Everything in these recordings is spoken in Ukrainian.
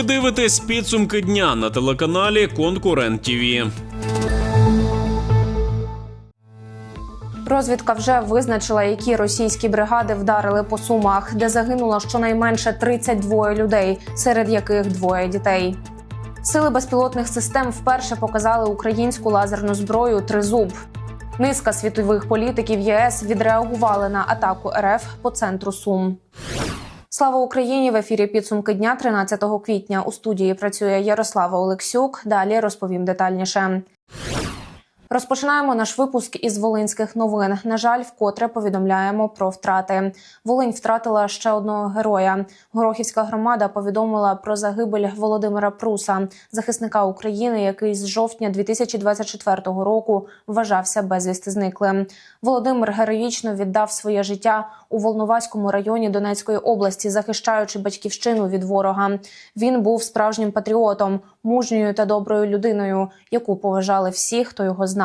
Ви дивитесь підсумки дня на телеканалі Конкурент ТІВІ. Розвідка вже визначила, які російські бригади вдарили по сумах, де загинуло щонайменше 32 людей, серед яких двоє дітей. Сили безпілотних систем вперше показали українську лазерну зброю Тризуб. Низка світових політиків ЄС відреагували на атаку РФ по центру Сум. Слава Україні! В ефірі підсумки дня 13 квітня. У студії працює Ярослава Олексюк. Далі розповім детальніше. Розпочинаємо наш випуск із волинських новин. На жаль, вкотре повідомляємо про втрати. Волинь втратила ще одного героя. Горохівська громада повідомила про загибель Володимира Пруса, захисника України, який з жовтня 2024 року вважався безвісти зниклим. Володимир героїчно віддав своє життя у Волноваському районі Донецької області, захищаючи батьківщину від ворога. Він був справжнім патріотом, мужньою та доброю людиною, яку поважали всі, хто його знав.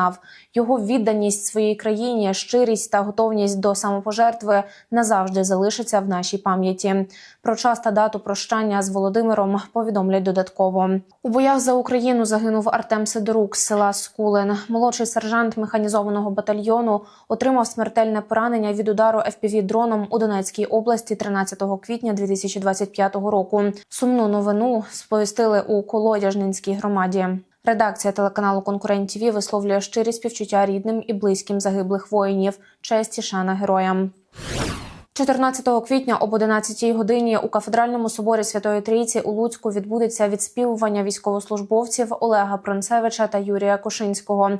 Його відданість своїй країні, щирість та готовність до самопожертви назавжди залишаться в нашій пам'яті. Про час та дату прощання з Володимиром повідомлять додатково. У боях за Україну загинув Артем Сидорук з села Скулин. Молодший сержант механізованого батальйону отримав смертельне поранення від удару fpv дроном у Донецькій області 13 квітня 2025 року. Сумну новину сповістили у Колодяжнинській громаді. Редакція телеканалу Конкурент ТІВІ висловлює щирі співчуття рідним і близьким загиблих воїнів. Честь і шана героям. 14 квітня об 11 годині у кафедральному соборі Святої Трійці у Луцьку відбудеться відспівування військовослужбовців Олега Пронцевича та Юрія Кошинського.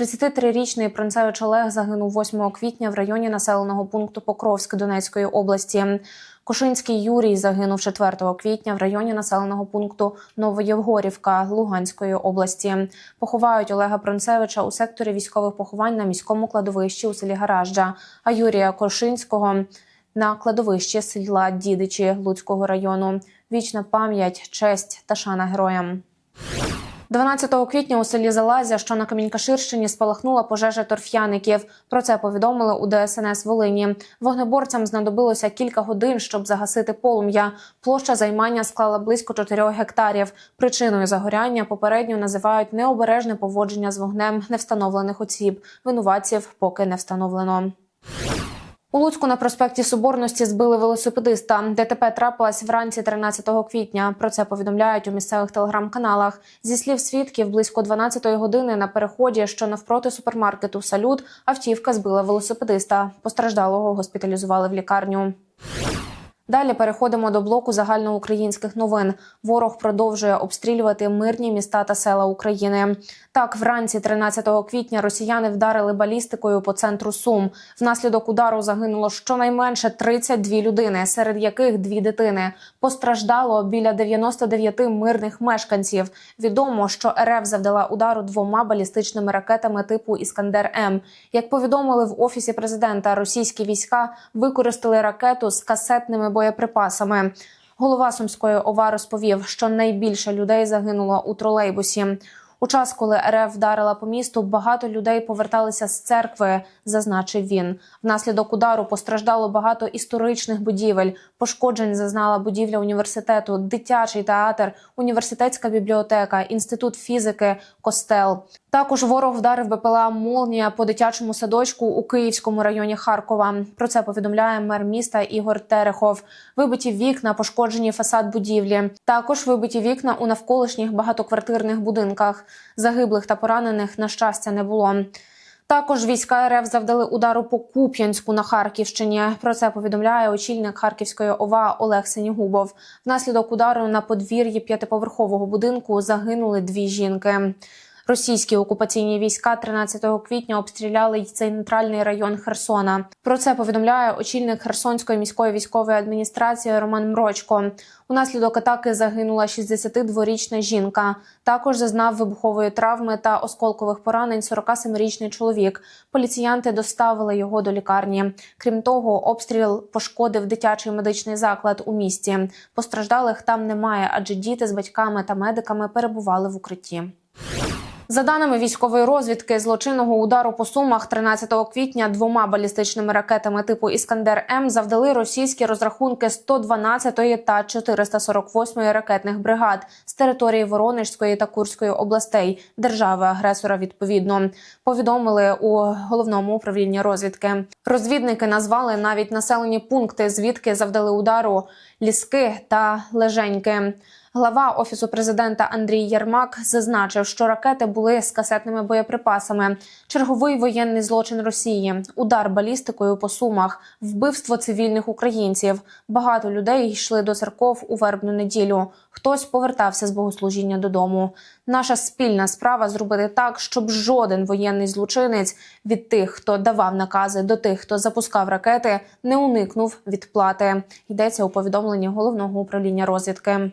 33-річний Пронцевич Олег загинув 8 квітня в районі населеного пункту Покровськ Донецької області. Кошинський Юрій загинув 4 квітня в районі населеного пункту Новоєвгорівка Луганської області. Поховають Олега Пронцевича у секторі військових поховань на міському кладовищі у селі Гаражджа, а Юрія Кошинського на кладовищі села Дідичі Луцького району. Вічна пам'ять, честь та шана героям. 12 квітня у селі Залазя, що на Камінькаширщині, спалахнула пожежа торф'яників. Про це повідомили у ДСНС Волині. Вогнеборцям знадобилося кілька годин, щоб загасити полум'я. Площа займання склала близько 4 гектарів. Причиною загоряння попередньо називають необережне поводження з вогнем невстановлених осіб. Винуватців поки не встановлено. У Луцьку на проспекті Соборності збили велосипедиста. ДТП трапилась вранці 13 квітня. Про це повідомляють у місцевих телеграм-каналах. Зі слів свідків, близько 12-ї години на переході, що навпроти супермаркету Салют, автівка збила велосипедиста. Постраждалого госпіталізували в лікарню. Далі переходимо до блоку загальноукраїнських новин. Ворог продовжує обстрілювати мирні міста та села України. Так, вранці 13 квітня росіяни вдарили балістикою по центру Сум. Внаслідок удару загинуло щонайменше 32 людини, серед яких дві дитини. Постраждало біля 99 мирних мешканців. Відомо, що РФ завдала удару двома балістичними ракетами типу Іскандер М. Як повідомили в офісі президента, російські війська використали ракету з касетними боєприпасами. Голова Сумської ОВА розповів, що найбільше людей загинуло у тролейбусі. У час, коли РФ вдарила по місту, багато людей поверталися з церкви, зазначив він. Внаслідок удару постраждало багато історичних будівель. Пошкоджень зазнала будівля університету, дитячий театр, університетська бібліотека, інститут фізики, костел. Також ворог вдарив БПЛА Молнія по дитячому садочку у Київському районі Харкова. Про це повідомляє мер міста Ігор Терехов. Вибиті вікна, пошкоджені фасад будівлі. Також вибиті вікна у навколишніх багатоквартирних будинках. Загиблих та поранених на щастя не було. Також війська РФ завдали удару по Куп'янську на Харківщині. Про це повідомляє очільник Харківської ОВА Олег Сенігубов. Внаслідок удару на подвір'ї п'ятиповерхового будинку загинули дві жінки. Російські окупаційні війська 13 квітня обстріляли й центральний район Херсона. Про це повідомляє очільник Херсонської міської військової адміністрації Роман Мрочко. Унаслідок атаки загинула 62-річна жінка. Також зазнав вибухової травми та осколкових поранень 47-річний чоловік. Поліціянти доставили його до лікарні. Крім того, обстріл пошкодив дитячий медичний заклад у місті. Постраждалих там немає, адже діти з батьками та медиками перебували в укритті. За даними військової розвідки, злочинного удару по сумах 13 квітня двома балістичними ракетами типу Іскандер М завдали російські розрахунки 112-ї та 448-ї ракетних бригад з території Воронежської та Курської областей держави-агресора. Відповідно повідомили у головному управлінні розвідки. Розвідники назвали навіть населені пункти, звідки завдали удару ліски та леженьки. Глава офісу президента Андрій Єрмак зазначив, що ракети були з касетними боєприпасами. Черговий воєнний злочин Росії, удар балістикою по сумах, вбивство цивільних українців. Багато людей йшли до церков у вербну неділю. Хтось повертався з богослужіння додому. Наша спільна справа зробити так, щоб жоден воєнний злочинець від тих, хто давав накази, до тих, хто запускав ракети, не уникнув відплати. Йдеться у повідомленні головного управління розвідки.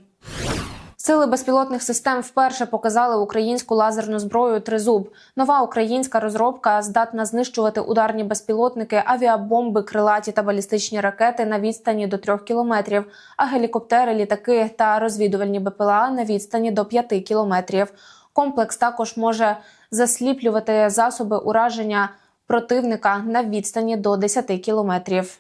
Сили безпілотних систем вперше показали українську лазерну зброю Тризуб. Нова українська розробка здатна знищувати ударні безпілотники, авіабомби, крилаті та балістичні ракети на відстані до трьох кілометрів, а гелікоптери, літаки та розвідувальні БПЛА на відстані до п'яти кілометрів. Комплекс також може засліплювати засоби ураження противника на відстані до 10 кілометрів.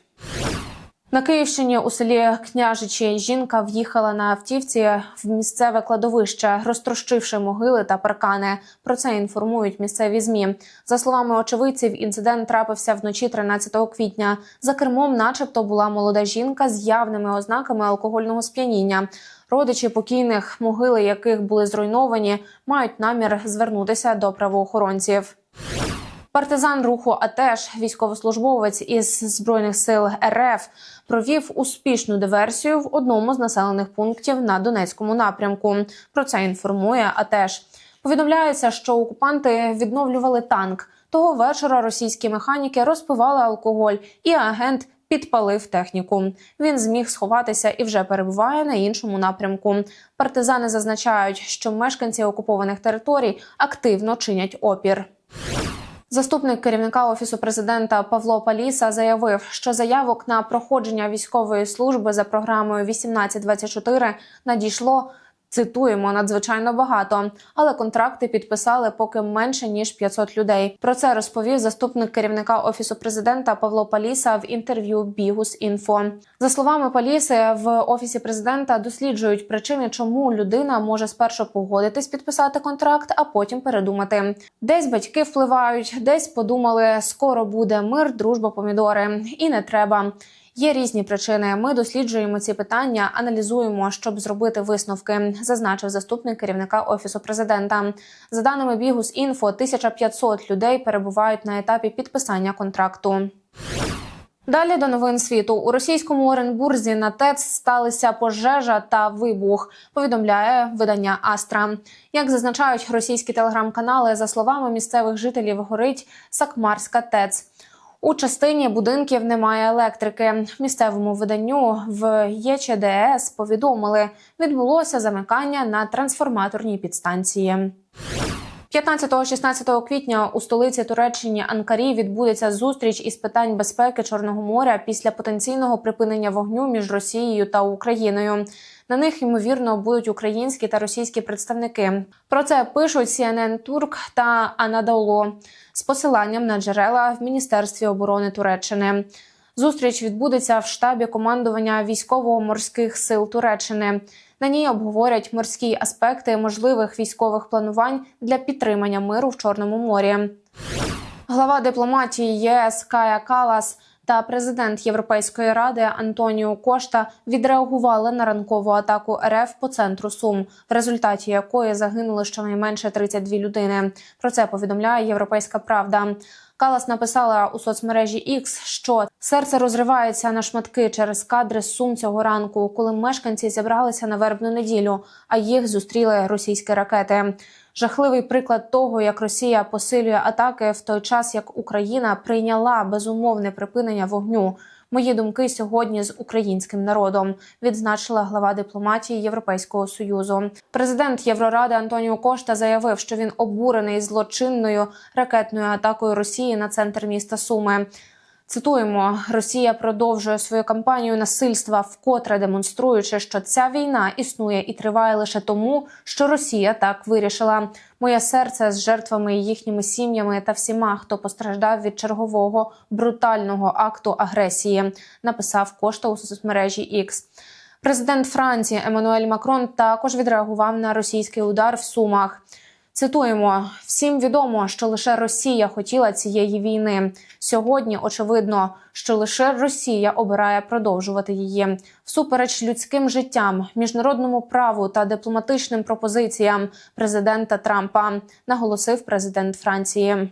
На Київщині у селі Княжичі жінка в'їхала на автівці в місцеве кладовище, розтрощивши могили та паркани. Про це інформують місцеві змі. За словами очевидців, інцидент трапився вночі 13 квітня. За кермом, начебто, була молода жінка з явними ознаками алкогольного сп'яніння. Родичі покійних, могили яких були зруйновані, мають намір звернутися до правоохоронців. Партизан руху АТЕШ, військовослужбовець із збройних сил РФ, провів успішну диверсію в одному з населених пунктів на Донецькому напрямку. Про це інформує АТЕШ. Повідомляється, що окупанти відновлювали танк. Того вечора російські механіки розпивали алкоголь, і агент підпалив техніку. Він зміг сховатися і вже перебуває на іншому напрямку. Партизани зазначають, що мешканці окупованих територій активно чинять опір. Заступник керівника офісу президента Павло Паліса заявив, що заявок на проходження військової служби за програмою 1824 надійшло. Цитуємо надзвичайно багато, але контракти підписали поки менше ніж 500 людей. Про це розповів заступник керівника офісу президента Павло Паліса в інтерв'ю Бігус Інфо. За словами Паліси, в офісі президента досліджують причини, чому людина може спершу погодитись підписати контракт, а потім передумати. Десь батьки впливають, десь подумали, скоро буде мир, дружба, помідори, і не треба. Є різні причини. Ми досліджуємо ці питання, аналізуємо, щоб зробити висновки, зазначив заступник керівника офісу президента. За даними Бігус інфо, 1500 людей перебувають на етапі підписання контракту. Далі до новин світу у російському Оренбурзі на ТЕЦ сталися пожежа та вибух. Повідомляє видання Астра. Як зазначають російські телеграм-канали, за словами місцевих жителів, горить Сакмарська ТЕЦ. У частині будинків немає електрики. Місцевому виданню в ЄЧДС повідомили, відбулося замикання на трансформаторній підстанції. 15-16 квітня у столиці Туреччині Анкарі відбудеться зустріч із питань безпеки Чорного моря після потенційного припинення вогню між Росією та Україною. На них ймовірно будуть українські та російські представники. Про це пишуть CNN Турк та Анадолу з посиланням на джерела в міністерстві оборони Туреччини. Зустріч відбудеться в штабі командування військово-морських сил Туреччини. На ній обговорять морські аспекти можливих військових планувань для підтримання миру в Чорному морі. Глава дипломатії ЄС Кая Калас та президент Європейської ради Антоніо Кошта відреагували на ранкову атаку РФ по центру Сум, в результаті якої загинули щонайменше 32 людини. Про це повідомляє Європейська Правда. Калас написала у соцмережі X, що серце розривається на шматки через кадри з сум цього ранку, коли мешканці зібралися на вербну неділю, а їх зустріли російські ракети. Жахливий приклад того, як Росія посилює атаки в той час, як Україна прийняла безумовне припинення вогню. Мої думки сьогодні з українським народом, відзначила глава дипломатії Європейського союзу. Президент Євроради Антоніо Кошта заявив, що він обурений злочинною ракетною атакою Росії на центр міста Суми. Цитуємо: Росія продовжує свою кампанію насильства, вкотре демонструючи, що ця війна існує і триває лише тому, що Росія так вирішила. Моє серце з жертвами і їхніми сім'ями та всіма, хто постраждав від чергового брутального акту агресії, написав Кошта у соцмережі X. Президент Франції Еммануель Макрон також відреагував на російський удар в Сумах. Цитуємо: всім відомо, що лише Росія хотіла цієї війни. Сьогодні очевидно, що лише Росія обирає продовжувати її всупереч людським життям, міжнародному праву та дипломатичним пропозиціям президента Трампа, наголосив президент Франції.